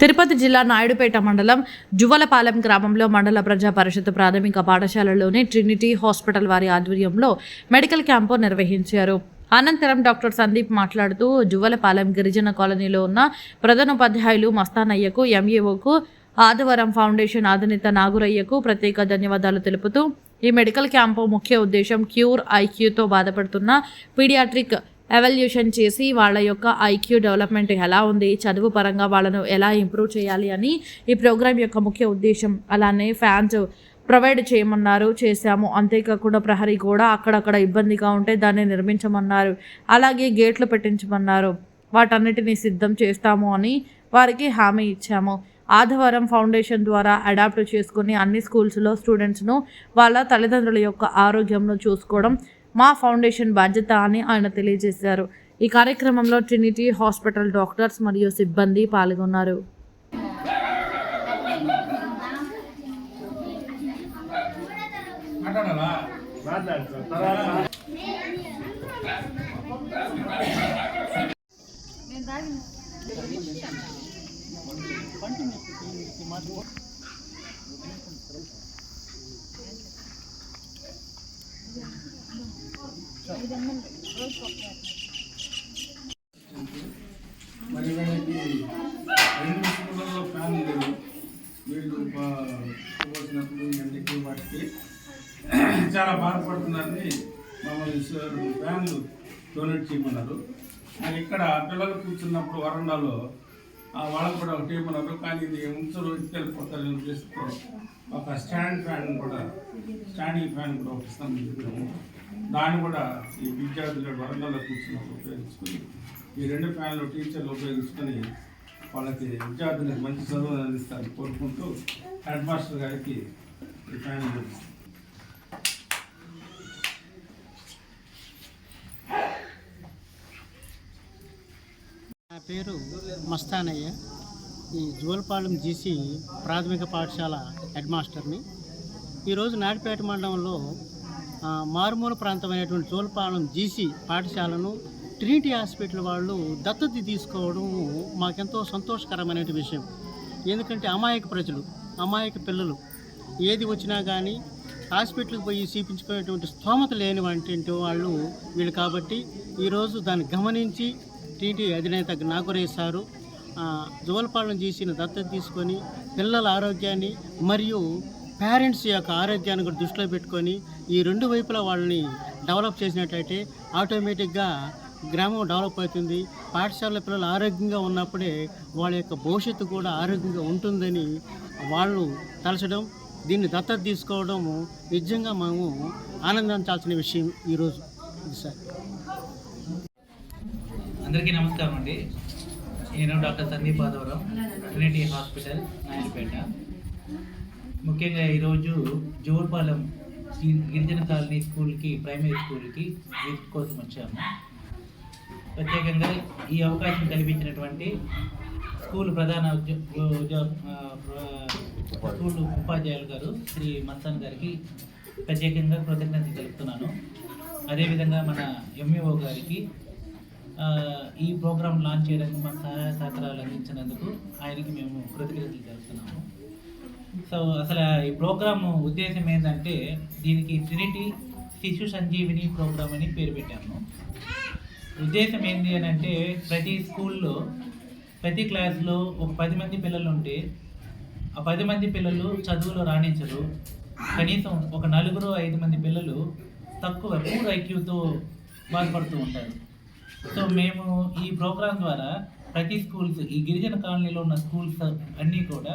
తిరుపతి జిల్లా నాయుడుపేట మండలం జువలపాలెం గ్రామంలో మండల ప్రజా పరిషత్ ప్రాథమిక పాఠశాలలోని ట్రినిటీ హాస్పిటల్ వారి ఆధ్వర్యంలో మెడికల్ క్యాంపు నిర్వహించారు. అనంతరం డాక్టర్ సందీప్ మాట్లాడుతూ జువలపాలెం గిరిజన కాలనీలో ఉన్న ప్రధానోపాధ్యాయులు మస్తానయ్యకు ఎంఈఓకు ఆదివరం ఫౌండేషన్ అధినేత నాగురయ్యకు ప్రత్యేక ధన్యవాదాలు తెలుపుతూ ఈ మెడికల్ క్యాంపు ముఖ్య ఉద్దేశం క్యూర్ ఐక్యూతో బాధపడుతున్న పీడియాట్రిక్ ఎవల్యూషన్ చేసి వాళ్ళ యొక్క ఐక్యూ డెవలప్మెంట్ ఎలా ఉంది చదువు పరంగా వాళ్ళను ఎలా ఇంప్రూవ్ చేయాలి అని ఈ ప్రోగ్రాం యొక్క ముఖ్య ఉద్దేశం. అలానే ఫ్యాన్స్ ప్రొవైడ్ చేయమన్నారు చేశాము. అంతేకాకుండా ప్రహరీ కూడా అక్కడక్కడ ఇబ్బందిగా ఉంటే దాన్ని నిర్మించమన్నారు. అలాగే గేట్లు పెట్టించమన్నారు. వాటన్నిటిని సిద్ధం చేస్తాము అని వారికి హామీ ఇచ్చాము. ఆదివారం ఫౌండేషన్ ద్వారా అడాప్ట్ చేసుకుని అన్ని స్కూల్స్లో స్టూడెంట్స్ను వాళ్ళ తల్లిదండ్రుల యొక్క ఆరోగ్యంను చూసుకోవడం మా ఫౌండేషన్ బాధ్యత అని ఆయన తెలియజేశారు. ఈ కార్యక్రమంలో ట్రినిటీ హాస్పిటల్ డాక్టర్స్ మరియు సిబ్బంది పాల్గొన్నారు. మాట్లాడాలా మరి వీళ్ళకి రెండు స్కూళ్ళలో ఫ్యాన్ లేవు వీళ్ళు వచ్చినప్పుడు ఎండకి వాటికి చాలా బాధపడుతున్నారని మమ్మల్ని సార్ ఫ్యాన్లు డొనేట్ చేయమన్నారు. మరి ఇక్కడ పిల్లలు కూర్చున్నప్పుడు వరండాలో ఆ వాళ్ళకు కూడా ఒకటి ఏమన్నారు కానీ ఇది ఉంచరు వెళ్ళిపోతారని ఉద్దేశంతో ఒక స్టాండ్ ఫ్యాన్ కూడా స్టాండింగ్ ఫ్యాన్ కూడా ఒక ఇస్తాం దాన్ని కూడా ఈ విద్యార్థులు వరంగల్లో కూర్చున్నప్పుడు ఉపయోగించుకొని ఈ రెండు ఫ్యాన్లు టీచర్లు ఉపయోగించుకొని వాళ్ళకి విద్యార్థులకు మంచి చదువులు అందిస్తారని కోరుకుంటూ హెడ్ మాస్టర్ గారికి ఈ ఫ్యాన్ నా పేరు మస్తానయ్య. ఈ జోల్పాలెం జీసీ ప్రాథమిక పాఠశాల హెడ్ మాస్టర్ని. ఈరోజు నాడిపేట మండలంలో మారుమూల ప్రాంతమైనటువంటి జోల్పాలెం జీసీ పాఠశాలను ట్రినిటీ హాస్పిటల్ వాళ్ళు దత్తత తీసుకోవడం మాకెంతో సంతోషకరమైన విషయం. ఎందుకంటే అమాయక ప్రజలు అమాయక పిల్లలు. ఏది వచ్చినా కానీ హాస్పిటల్కి పోయి చూపించుకునేటువంటి స్తోమత లేని వంటి వాళ్ళు వీళ్ళు కాబట్టి ఈరోజు దాన్ని గమనించి టీటీ అధినేత నాగురేశారు. జోలపాలన చేసిన దత్తత తీసుకొని పిల్లల ఆరోగ్యాన్ని మరియు పేరెంట్స్ యొక్క ఆరోగ్యాన్ని కూడా దృష్టిలో పెట్టుకొని ఈ రెండు వైపులా వాళ్ళని డెవలప్ చేసినట్లయితే ఆటోమేటిక్గా గ్రామం డెవలప్ అవుతుంది. పాఠశాల పిల్లలు ఆరోగ్యంగా ఉన్నప్పుడే వాళ్ళ యొక్క భవిష్యత్తు కూడా ఆరోగ్యంగా ఉంటుందని వాళ్ళు తలచడం దీన్ని దత్తత తీసుకోవడం నిజంగా మేము ఆనందించాల్సిన విషయం ఈరోజు ఇది సార్. అందరికీ నమస్కారం అండి. నేను doctor Sandeep Adavaram Trinity hospital Naidupeta ముఖ్యంగా ఈరోజు జోర్పాలెం శ్రీ గిరిజన కాలనీ స్కూల్కి ప్రైమరీ స్కూల్కి విజిట్ కోసం వచ్చాము. ప్రత్యేకంగా ఈ అవకాశం కల్పించినటువంటి స్కూల్ ప్రధాన ఉద్యో- స్కూల్ ఉపాధ్యాయులు గారు శ్రీ మస్తాన్ గారికి ప్రత్యేకంగా కృతజ్ఞతలు తెలుపుతున్నాను. అదేవిధంగా మన ఎంఈఓ గారికి ఈ ప్రోగ్రాం లాంచ్ చేయడానికి మన సహాయ సహకారాలు అందించినందుకు ఆయనకి మేము కృతజ్ఞతలు తెలుపుతున్నాము. సో అసలు ఈ ప్రోగ్రామ్ ఉద్దేశం ఏంటంటే దీనికి ట్రినిటీ శిశు సంజీవిని ప్రోగ్రామ్ అని పేరు పెట్టాము. ఉద్దేశం ఏంటి అని అంటే ప్రతి స్కూల్లో ప్రతి క్లాస్లో ఒక పది మంది పిల్లలు ఉంటే ఆ పది మంది పిల్లలు చదువులో రాణించరు. కనీసం ఒక నలుగురు ఐదు మంది పిల్లలు తక్కువ పూర్ ఐక్యూతో బాధపడుతూ ఉంటారు. సో మేము ఈ ప్రోగ్రాం ద్వారా ప్రతి స్కూల్స్ ఈ గిరిజన కాలనీలో ఉన్న స్కూల్స్ అన్నీ కూడా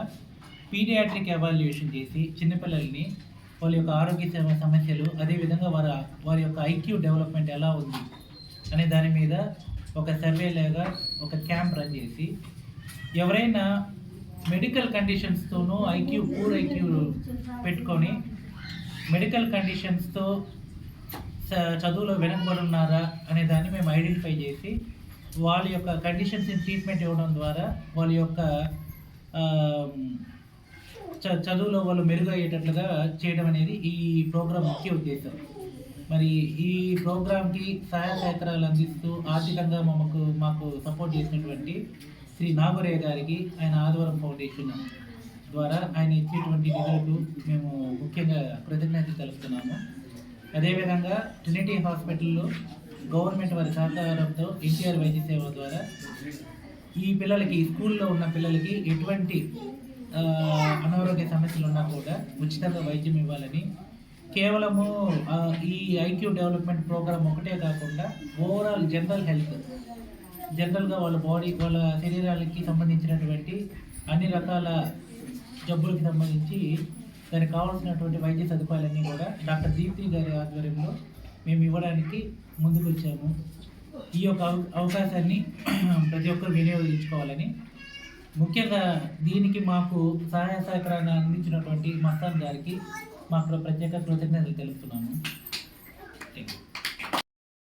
పీడియాట్రిక్ ఎవాల్యుయేషన్ చేసి చిన్నపిల్లల్ని వాళ్ళ యొక్క ఆరోగ్య సేవ సమస్యలు అదేవిధంగా వారి వారి యొక్క ఐక్యూ డెవలప్మెంట్ ఎలా ఉంది అనే దాని మీద ఒక సర్వే లాగా ఒక క్యాంప్ రన్ చేసి ఎవరైనా మెడికల్ కండిషన్స్తోనూ ఐక్యూ పూర్ ఐక్యూ పెట్టుకొని మెడికల్ కండిషన్స్తో చ- చదువులో వెనకబడున్నారా అనే దాన్ని మేము ఐడెంటిఫై చేసి వాళ్ళ యొక్క కండిషన్స్ని ట్రీట్మెంట్ ఇవ్వడం ద్వారా వాళ్ళ యొక్క చదువులో వాళ్ళు మెరుగయ్యేటట్లుగా చేయడం అనేది ఈ ప్రోగ్రాం ముఖ్య ఉద్దేశం. మరి ఈ ప్రోగ్రాంకి సహాయ సహకారాలు అందిస్తూ ఆర్థికంగా మాకు మాకు సపోర్ట్ చేసినటువంటి శ్రీ నాగరయ్య గారికి ఆయన ఆదివారం ఫౌండేషన్ ద్వారా ఆయన ఇచ్చేటువంటి నిధులకు మేము ముఖ్యంగా కృతజ్ఞత తెలుపుతున్నాము. అదేవిధంగా ట్రినిటీ హాస్పిటల్లో గవర్నమెంట్ వారి సహకారంతో ఎన్టీఆర్ వైద్య సేవ ద్వారా ఈ పిల్లలకి స్కూల్లో ఉన్న పిల్లలకి ఎటువంటి అనారోగ్య సమస్యలు ఉన్నా కూడా ఉచితంగా వైద్యం ఇవ్వాలని. కేవలము ఈ ఐక్యూ డెవలప్మెంట్ ప్రోగ్రామ్ ఒకటే కాకుండా ఓవరాల్ జనరల్ హెల్త్. జనరల్గా వాళ్ళ బాడీ వాళ్ళ శరీరాలకి సంబంధించినటువంటి అన్ని రకాల జబ్బులకి సంబంధించి దానికి కావాల్సినటువంటి వైద్య సదుపాయాలన్నీ కూడా డాక్టర్ దీప్తి గారి ఆధ్వర్యంలో మేము ఇవ్వడానికి ముందుకు వచ్చాము ఈ యొక్క అవ- అవకాశాన్ని ప్రతి ఒక్కరు వినియోగించుకోవాలని ముఖ్యంగా దీనికి మాకు సహాయ సహకారాన్ని అందించినటువంటి మస్తాన్ గారికి మాకు ప్రత్యేక కృతజ్ఞతలు తెలుపుతున్నాము. Thank you